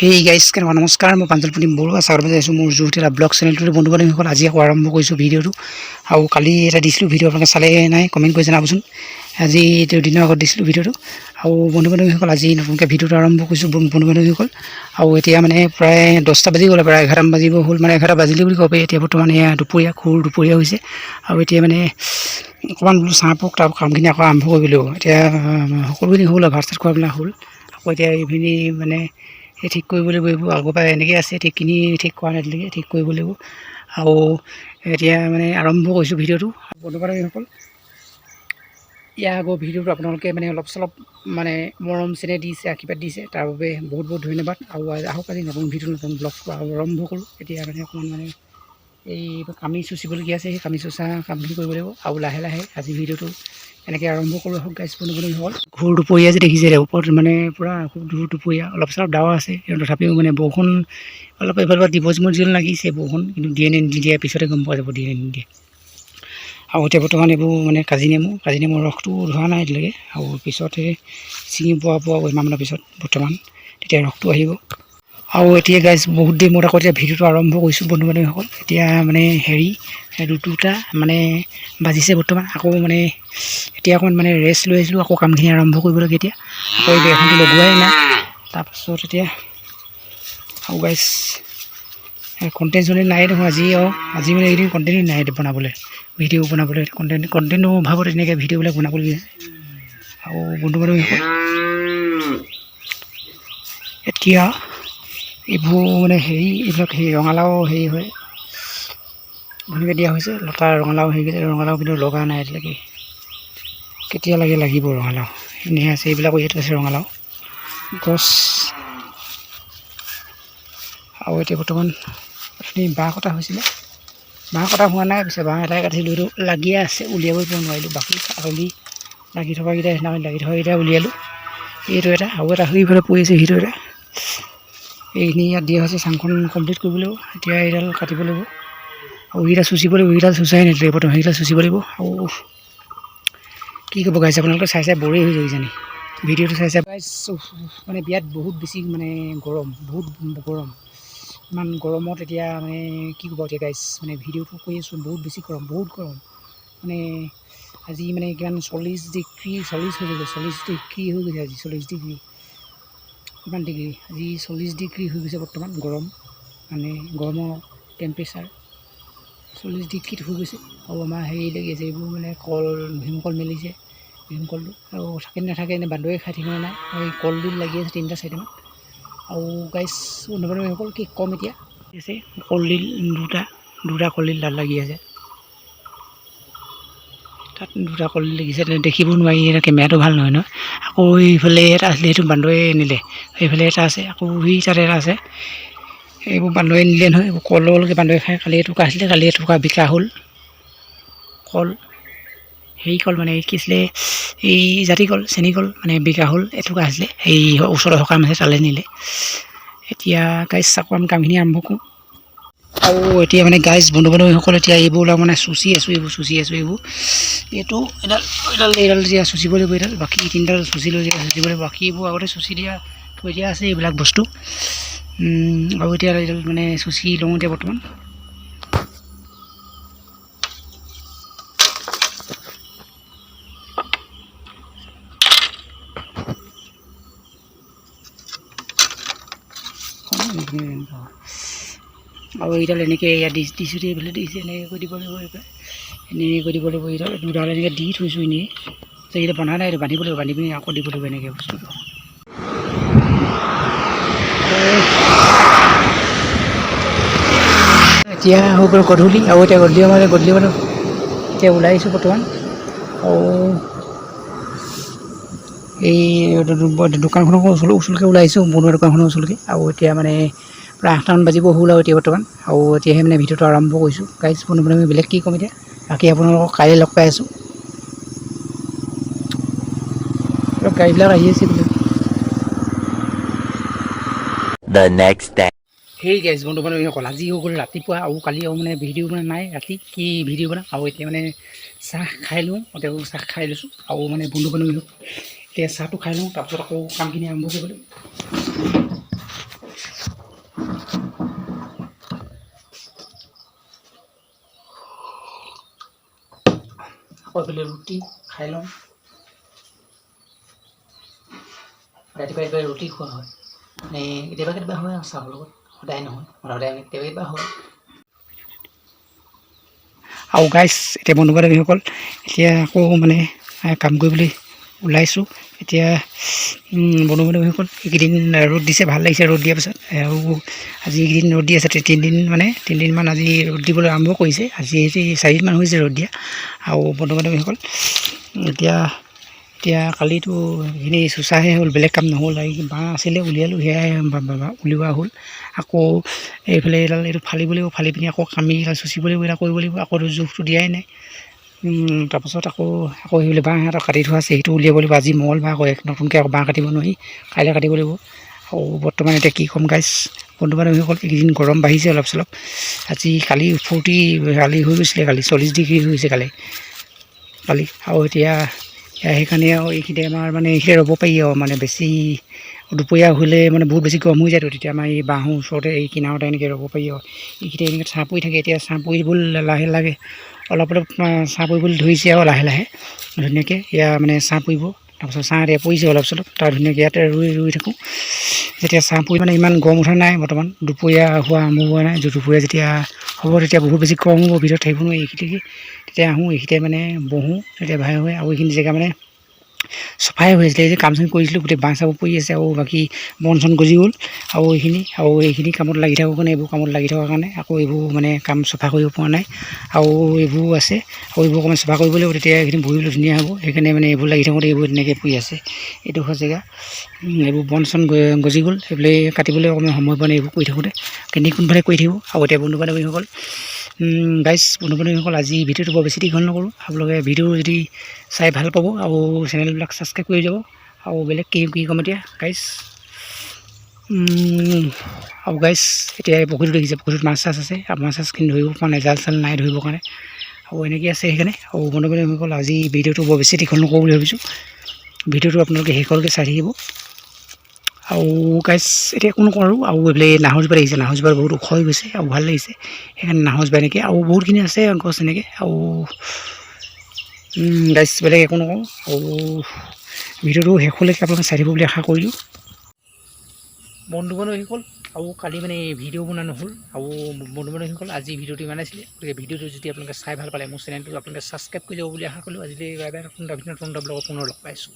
সেই গাইজ কেনেকুৱা নমস্কাৰ, মই প্ৰাঞ্জল প্ৰদীপ বৰুৱা স্বাগতম জনাইছোঁ মোৰ জুহতেলা ব্লগ চেনেলটোতে বন্ধু বান্ধৱীসকল আজি আকৌ আৰম্ভ কৰিছোঁ ভিডিঅ'টো। আৰু কালি এটা দিছিলোঁ ভিডিঅ' আপোনালোকে চালে নাই কমেণ্ট কৰি জনাবচোন। আজি এইটো দিনৰ আগত দিছিলোঁ ভিডিঅ'টো। আৰু বন্ধু বান্ধৱীসকল আজি নতুনকৈ ভিডিঅ'টো আৰম্ভ কৰিছোঁ বন্ধু বান্ধৱীসকল আৰু এতিয়া মানে প্ৰায় দহটা বাজি গ'লে, প্ৰায় এঘাৰটামান বাজিব হ'ল মানে এঘাৰটা বাজিলে বুলি ক'ব পাৰি। এতিয়া বৰ্তমান এয়া দুপৰীয়া খুৰ দুপৰীয়া হৈছে। আৰু এতিয়া মানে অকণমান বোলো চাহ পক, তাৰ কামখিনি আকৌ আৰম্ভ কৰিব লাগিব এতিয়া সকলোখিনি হ'ল আৰু ভাত চাত খোৱাবিলাক হ'ল। আকৌ এতিয়া এইখিনি মানে সেই ঠিক কৰিব লাগিব এইবোৰ আগৰ পৰা এনেকৈ আছে ঠিক কিনি ঠিক কৰা নাই এতিয়ালৈকে ঠিক কৰিব লাগিব। আৰু এতিয়া মানে আৰম্ভ কৰিছোঁ ভিডিঅ'টো। বন্ধু বান্ধৱীসকল ইয়াৰ আগৰ ভিডিঅ'টো আপোনালোকে মানে অলপ চলপ মানে মৰম চেনেহ দিছে আশীৰ্বাদ দিছে তাৰ বাবে বহুত বহুত ধন্যবাদ। আৰু আহক আজি নতুন ভিডিঅ' নতুন ব্লগ আৰম্ভ কৰোঁ। এতিয়া মানে অকণমান মানে এই কামি চুচিবলগীয়া আছে, সেই কামি চুচা কামখিনি কৰিব লাগিব। আৰু লাহে লাহে আজি ভিডিঅ'টো এনেকৈ আৰম্ভ কৰোঁ আহক গাইজ বন্ধু বান্ধৱীসকল ঘূৰ দুপৰীয়া যে দেখিছে ওপৰত মানে পূৰা খুব দূৰ দুপৰীয়া, অলপ চলপ ডাৱৰ আছে তথাপিও মানে বৰষুণ অলপ এইফালৰ পৰা দিব যিমান যিমান লাগিছে বৰষুণ, কিন্তু দিয়ে নে নিদিয়ে পিছতে গম পোৱা যাব, দিয়ে নে নিদিয়ে। আৰু এতিয়া বৰ্তমান এইবোৰ মানে কাজি নেমু, কাজি নেমুৰ ৰসটো ধৰা নাই এতিয়ালৈকে, আৰু পিছতে ছিঙি পোৱা পোৱা এমাহমানৰ পিছত বৰ্তমান, তেতিয়া ৰসটো আহিব। আৰু এতিয়া গাইজ বহুত দেৰি মূৰত আকৌ এতিয়া ভিডিঅ'টো আৰম্ভ কৰিছোঁ বন্ধু বান্ধৱীসকল। এতিয়া মানে হেৰি দুটা মানে বাজিছে বৰ্তমান আকৌ মানে এতিয়া অকণমান মানে ৰেষ্ট লৈ আছিলোঁ আকৌ কামখিনি আৰম্ভ কৰিব লাগে এতিয়া। আকৌ বেৰখনটো লগোৱাই নাই। তাৰপাছত এতিয়া আৰু গাইজ কণ্টেণ্ট নাই দেখোন আজি আৰু আজি মানে এইকেইদিন কণ্টেণ্টেই নাই বনাবলৈ। ভিডিঅ' বনাবলৈ কণ্টেণ্ট কণ্টেণ্টৰ অভাৱত এনেকৈ ভিডিঅ'বিলাক বনাবলগীয়া আৰু বন্ধু বান্ধৱীসকল এতিয়া এইবোৰ মানে হেৰি এইবিলাক হেৰি ৰঙালাও হেৰি হয়। ধুনীয়াকৈ দিয়া হৈছে লতা ৰঙালাও হেৰি ৰঙালাও কিন্তু লগা নাই এতিয়ালৈকে। কেতিয়া লাগে লাগিব ৰঙালাও? এনেই আছে এইবিলাকো ইয়াত আছে ৰঙালাও। গছ। আৰু এতিয়া বৰ্তমান অথনি বাঁহ কটা হৈছিলে। বাঁহ কটা হোৱা নাই পিছে বাঁহ এটাই কাটিছিলোঁ এইটো লাগিয়ে আছে উলিয়াবই পৰা নোৱাৰিলোঁ। বাকী আঁতলি লাগি থকাকেইটা সেইদিনাখন লাগি থকাকেইটা উলিয়ালোঁ। এইটো এটা আৰু এটা সেইফালে পৰি আছে সেইটো এটা। এইখিনি ইয়াত দিয়া হৈছে চাংখন কমপ্লিট কৰিব লাগিব এতিয়া এইডাল কাটিব লাগিব। আৰু সেইকেইটা চুচিব লাগিব সেইকেইডাল চুচাই নিদিলে প্ৰথম সেইকেইটা চুচিব লাগিব। আৰু কি ক'ব গাইছে আপোনালোকে চাই চাই বৰেই হৈ যায় জানি। ভিডিঅ'টো চাই চাই গাইছ মানে বিয়াত বহুত বেছি মানে গৰম বহুত গৰম। ইমান গৰমত এতিয়া মানে কি ক'ব এতিয়া গাইছ মানে ভিডিঅ'টো কৰি আছোঁ বহুত বেছি গৰম বহুত গৰম। মানে আজি মানে কিমান চল্লিছ ডিগ্ৰী চল্লিছ হৈ গৈছে চল্লিছ ডিগ্ৰী হৈ গৈছে আজি চল্লিছ ডিগ্ৰী। কিমান ডিগ্ৰী? আজি চল্লিছ ডিগ্ৰী হৈ গৈছে বৰ্তমান গৰম। মানে গৰমৰ টেম্পাৰেচাৰ চল্লিছ ডিগ্ৰীত হৈ গৈছে। আৰু আমাৰ হেৰি লাগি আছে, এইবোৰ মানে কল ভীমকল মেলিছে ভীমকলটো আৰু থাকে নাথাকে এনে বান্দৰে খাই থাকিব নাই এই কলডিল লাগি আছে তিনিটা চাৰিটামান। আৰু গাইছ বন্ধু বান্ধৱীসকল কি ক'ম এতিয়া? আছে কলডিল, দুটা দুটা কলডিল তাত লাগি আছে। তাত দুটা কলডিল লাগিছে দেখিব নোৱাৰি এতিয়া কেমেৰাটো ভাল নহয় নহয় আকৌ এইফালে এটা আছিলে সেইটো বান্দৰে নিলে সেইফালে এটা আছে আকৌ সেই তাত এটা আছে। এইবোৰ বান্দৰে নিলে নহয় এইবোৰ কললৈকে বান্দৰে খায় কালি এটুকা আছিলে কালি এটুকা বিকা হ'ল। কল হেৰি কল মানে কি আছিলে এই জাতি কল চেনী কল মানে বিকা হ'ল এটুকা আছিলে। এই ওচৰৰ সকাম আছে তালৈ নিলে। এতিয়া গাইজ আকৌ আমি কামখিনি আৰম্ভ কৰোঁ। আৰু এতিয়া মানে গাইজ বন্ধু বান্ধৱীসকল এতিয়া এইবোৰ মানে চুচি আছোঁ এইবোৰ চুচি আছোঁ এইবোৰ। এইটো এডাল এডাল এইডাল এতিয়া চুচিব লাগিব এইডাল বাকী তিনিডাল চুচি লৈ যেতিয়া চুচিব লাগিব। বাকী এইবোৰ আগতে চুচি দিয়া থৈ দিয়া আছে এইবিলাক বস্তু। আৰু এতিয়া এইডাল মানে চুচি লওঁ এতিয়া বৰ্তমান। আৰু এইডাল এনেকৈ ইয়াত দি দিছোঁ দেই এইফালে দিছে, এনেকৈ কৰি দিব লাগিব এইফালে এনেকৈ কৰি দিব লাগিব এইডাল দুডাল এনেকৈ দি থৈছোঁ এনেই। যে এইটো বনা নাই, এইটো বান্ধিব লাগিব, বান্ধি পিনি আকৌ দিব লাগিব এনেকৈ বস্তুটো এতিয়া হৈ গ'ল গধূলি, আৰু এতিয়া গধূলি মানে গধূলি মানে এতিয়া ওলাই আহিছোঁ বৰ্তমান। আৰু এই দোকানখনৰ ওচৰ ওচৰলৈকে ওলাই আহিছোঁ বনোৱা দোকানখনৰ ওচৰলৈকে। আৰু এতিয়া মানে প্ৰায় আঠটামান বাজিব হ'ল আৰু এতিয়া বৰ্তমান। আৰু এতিয়াহে মানে ভিডিঅ'টো আৰম্ভ কৰিছোঁ। গাইজ বন্ধু বান্ধৱী বেলেগ কি ক'ম এতিয়া? বাকী আপোনালোকক কাইলৈ লগ পাই আছোঁ। গাড়ীবিলাক আহি আছে বোলে। Next day. সেই গাইজ বন্ধু বান্ধৱীসকল আজি হৈ গ'ল ৰাতিপুৱা আৰু কালি আৰু মানে ভিডিঅ' মানে নাই। ৰাতি কি ভিডিঅ' বনাম? আৰু এতিয়া মানে চাহ খাই লওঁ এতিয়া চাহ খাই লৈছোঁ। আৰু মানে বন্ধু বান্ধৱীসকল এতিয়া চাহটো খাই লওঁ তাৰপিছত আকৌ কামখিনি আৰম্ভ কৰিব এইফালে ৰুটি খাই লওঁ ৰাতিপুৱা ৰাতিপুৱা ৰুটি খোৱা হয়। মানে কেতিয়াবা কেতিয়াবা হয় আৰু চাহৰ লগত সদায় নহয় সদায় কেতিয়াবা কেতিয়াবা হয়। আৰু গাইছ এতিয়া বন্ধু বান্ধৱীসকল এতিয়া আকৌ মানে কাম কৰিবলৈ ওলাইছোঁ। এতিয়া বন্ধু এইকেইদিন ৰ'দ দিছে, ভালো লাগিছে ৰ'দ দিয়াৰ পিছত। আৰু আজি এইকেইদিন ৰ'দ দি আছে তিনিদিন মানে তিনিদিনমান আজি ৰ'দ দিবলৈ আৰম্ভ কৰিছে। আজি চাৰিদিনমান হৈছে ৰ'দ দিয়া। আৰু বন্ধু বান্ধৱীসকল এতিয়া এতিয়া কালিতো এইখিনি চোচাহে হ'ল, বেলেগ কাম নহ'ল। এই বাঁহ আছিলে, উলিয়ালোঁ, সেয়াই উলিওৱা হ'ল। আকৌ এইফালে এডাল এইটো ফালিব লাগিব ফালি পিনি আকৌ কামি চুচিব লাগিব এটা কৰিব লাগিব। আকৌ জোখটো দিয়াই নাই। তাৰপাছত আকৌ আকৌ সেইবিলাক বাঁহ এটা কাটি থোৱা আছে সেইটো উলিয়াব লাগিব। আজি মঙল বাঁহ আকৌ এক নতুনকৈ আকৌ বাঁহ কাটিব নোৱাৰি কাইলৈ কাটিব লাগিব। আৰু বৰ্তমান এতিয়া কি ক'ম গাইছ বন্ধু বান্ধৱীসকল এইকেইদিন গৰম বাঢ়িছে অলপ চলপ। আজি কালি ফূৰ্তি কালি হৈ গৈছিলে কালি চল্লিছ ডিগ্ৰী হৈছে কালি। কালি আৰু এতিয়া সেইকাৰণে আৰু এইখিনিতে আমাৰ মানে এইখিনিতে ৰ'ব পাৰি আৰু মানে বেছি দুপৰীয়া হ'লে মানে বহুত বেছি গৰম হৈ যায়তো তেতিয়া আমাৰ এই বাঁহৰ ওচৰতে এই কিনাৰতে এনেকৈ ৰ'ব পাৰি আৰু। এইখিনিতে এনেকৈ ছাঁ পৰি থাকে এতিয়া ছাঁ পৰিবলৈ লাহে লাহে অলপ অলপ ছাঁ পৰিবলৈ ধৰিছে আৰু লাহে লাহে ধুনীয়াকৈ এয়া মানে ছাঁ পৰিব তাৰপাছত ছাঁ এতিয়া পৰিছে অলপ চলপ তাৰ ধুনীয়াকৈ ইয়াতে ৰুই ৰুই থাকোঁ। যেতিয়া ছাঁ পৰি মানে ইমান গৰম উঠা নাই বৰ্তমান দুপৰীয়া হোৱা আৰম্ভ হোৱা নাই দুপৰীয়া যেতিয়া হ'ব তেতিয়া বহুত বেছি গৰম হ'ব ভিতৰত থাকিব নোৱাৰি এইখিনিতে তেতিয়া আহোঁ, এইখিনিতে মানে বহোঁ তেতিয়া ভাই হয় আৰু এইখিনি জেগা মানে চফাই হৈ আছিলে যে কাম চাম কৰিছিলোঁ, গোটেই বাঁহ চাব পৰি আছে, আৰু বাকী বন চন গজি গ'ল, আৰু এইখিনি আৰু এইখিনি কামত লাগি থকাৰ কাৰণে, এইবোৰ কামত লাগি থকাৰ কাৰণে, আকৌ এইবোৰ মানে কাম চফা কৰিব পৰা নাই, আৰু এইবোৰ আছে, আৰু এইবোৰ অকণমান চফা কৰিব লাগিব, তেতিয়া এইখিনি বহিবলৈ ধুনীয়া হ'ব, সেইকাৰণে মানে এইবোৰ লাগি থাকোঁতে এইবোৰ তেনেকৈ পৰি আছে এইডোখৰ জেগা এইবোৰ বন চন গজি গ'ল সেইবিলাক কাটিবলৈ অকণমান সময় পোৱা নাই, এইবোৰ কৰি থাকোঁতে কিন্তু কোনফালে কৰি থাকিব, আৰু এতিয়া বন্ধু বান্ধৱীসকল গাইজ বন্ধু বান্ধৱীসকল আজি ভিডিঅ'টো বৰ বেছি দীঘল নকৰোঁ। আপোনালোকে ভিডিঅ' যদি চাই ভালো পাব আৰু চেনেলবিলাক ছাবস্ক্ৰাইব কৰি যাব আৰু বেলেগ কি কি ক'ম এতিয়া গাইজ আৰু গাইজ এতিয়া পুখুৰীটো দেখিছে, পুখুৰীটোত মাছ চাছ আছে, আৰু মাছ চাছখিনি ধৰিব পৰা নাই, জাল চাল নাই ধৰিবৰ কাৰণে। আৰু এনেকৈ আছে সেইকাৰণে। আৰু বন্ধু বান্ধৱীসকল আজি ভিডিঅ'টো বৰ বেছি দীঘল নকৰোঁ বুলি ভাবিছোঁ। ভিডিঅ'টো আপোনালোকে শেষলৈকে চাই থাকিব। আৰু গাইজ এতিয়া একো নকৰোঁ আৰু এইফালে নাহৰজোপা দেখিছে নাহৰজোপা বহুত ওখ হৈ গৈছে আৰু ভালো লাগিছে, সেইকাৰণে নাহৰজোপা এনেকৈ আৰু বহুতখিনি আছে, গছ এনেকৈ আৰু গাইজ বেলেগ একো নকওঁ আৰু ভিডিঅ'টো শেষলৈকে আপোনালোকে চাই থাকিব বুলি আশা কৰিলোঁ। বন্ধু বান্ধৱীসকল আৰু কালি মানে ভিডিঅ' বনোৱা নহ'ল আৰু বন্ধু বান্ধৱীসকল আজি ভিডিঅ'টো ইমান আছিলে, গতিকে ভিডিঅ'টো যদি আপোনালোকে চাই ভালো পালে, মোৰ চেনেলটো আপোনালোকে ছাবস্ক্ৰাইব কৰি যাব বুলি আশা কৰিলোঁ, আজিলৈ বাই বাই নতুন এটা ভিডিঅ' নতুন পুনৰ লগ পাইছোঁ।